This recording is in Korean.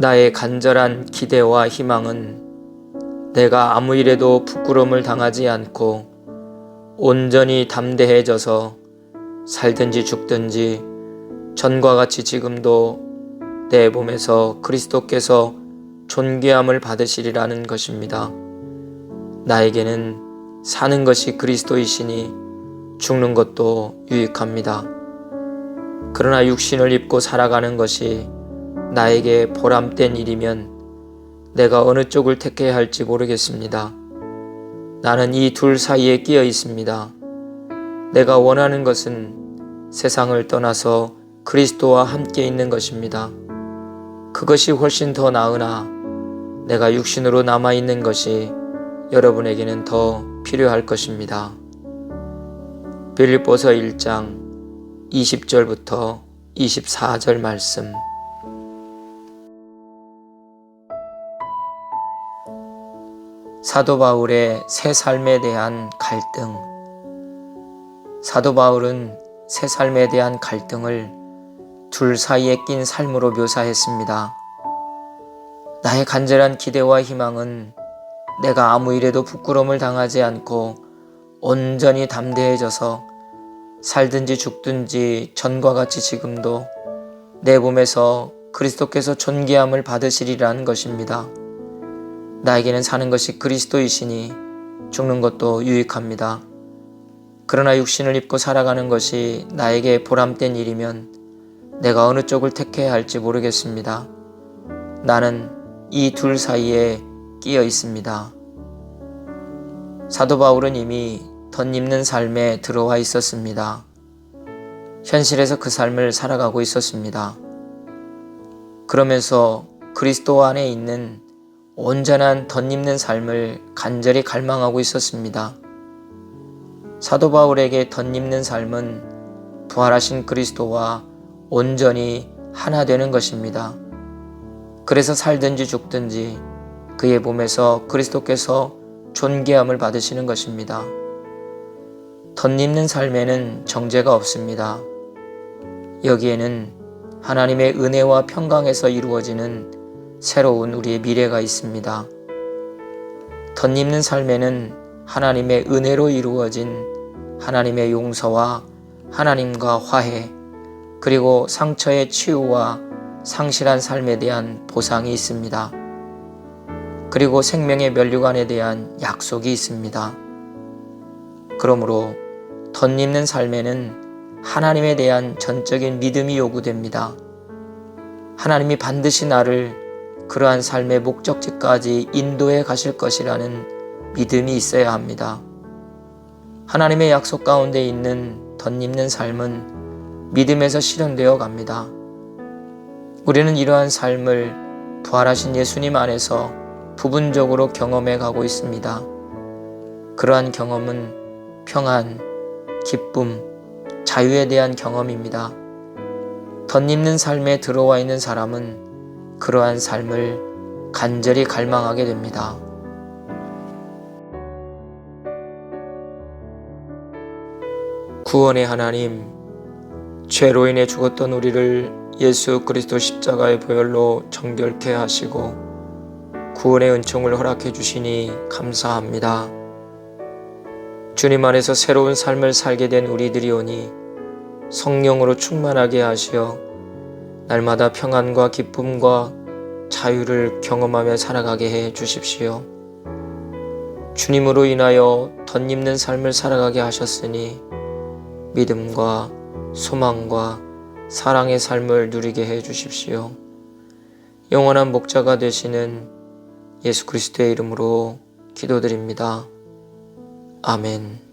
나의 간절한 기대와 희망은 내가 아무 일에도 부끄러움을 당하지 않고 온전히 담대해져서 살든지 죽든지 전과 같이 지금도 내 몸에서 그리스도께서 존귀함을 받으시리라는 것입니다. 나에게는 사는 것이 그리스도이시니 죽는 것도 유익합니다. 그러나 육신을 입고 살아가는 것이 나에게 보람된 일이면 내가 어느 쪽을 택해야 할지 모르겠습니다. 나는 이 둘 사이에 끼어 있습니다. 내가 원하는 것은 세상을 떠나서 그리스도와 함께 있는 것입니다. 그것이 훨씬 더 나으나 내가 육신으로 남아 있는 것이 여러분에게는 더 필요할 것입니다. 빌립보서 1장 20절부터 24절 말씀. 사도 바울의 새 삶에 대한 갈등. 사도 바울은 새 삶에 대한 갈등을 둘 사이에 낀 삶으로 묘사했습니다. 나의 간절한 기대와 희망은 내가 아무 일에도 부끄러움을 당하지 않고 온전히 담대해져서 살든지 죽든지 전과 같이 지금도 내 몸에서 그리스도께서 존귀함을 받으시리라는 것입니다. 나에게는 사는 것이 그리스도이시니 죽는 것도 유익합니다. 그러나 육신을 입고 살아가는 것이 나에게 보람된 일이면 내가 어느 쪽을 택해야 할지 모르겠습니다. 나는 이 둘 사이에 끼어 있습니다. 사도 바울은 이미 덧입는 삶에 들어와 있었습니다. 현실에서 그 삶을 살아가고 있었습니다. 그러면서 그리스도 안에 있는 온전한 덧입는 삶을 간절히 갈망하고 있었습니다. 사도 바울에게 덧입는 삶은 부활하신 그리스도와 온전히 하나 되는 것입니다. 그래서 살든지 죽든지 그의 몸에서 그리스도께서 존귀함을 받으시는 것입니다. 덧입는 삶에는 정죄가 없습니다. 여기에는 하나님의 은혜와 평강에서 이루어지는 새로운 우리의 미래가 있습니다. 덧입는 삶에는 하나님의 은혜로 이루어진 하나님의 용서와 하나님과 화해, 그리고 상처의 치유와 상실한 삶에 대한 보상이 있습니다. 그리고 생명의 면류관에 대한 약속이 있습니다. 그러므로 덧입는 삶에는 하나님에 대한 전적인 믿음이 요구됩니다. 하나님이 반드시 나를 그러한 삶의 목적지까지 인도해 가실 것이라는 믿음이 있어야 합니다. 하나님의 약속 가운데 있는 덧입는 삶은 믿음에서 실현되어 갑니다. 우리는 이러한 삶을 부활하신 예수님 안에서 부분적으로 경험해 가고 있습니다. 그러한 경험은 평안, 기쁨, 자유에 대한 경험입니다. 덧입는 삶에 들어와 있는 사람은 그러한 삶을 간절히 갈망하게 됩니다. 구원의 하나님, 죄로 인해 죽었던 우리를 예수 그리스도 십자가의 보혈로 정결케 하시고 구원의 은총을 허락해 주시니 감사합니다. 주님 안에서 새로운 삶을 살게 된 우리들이 오니 성령으로 충만하게 하시어 날마다 평안과 기쁨과 자유를 경험하며 살아가게 해 주십시오. 주님으로 인하여 덧입는 삶을 살아가게 하셨으니 믿음과 소망과 사랑의 삶을 누리게 해 주십시오. 영원한 목자가 되시는 예수 그리스도의 이름으로 기도드립니다. 아멘.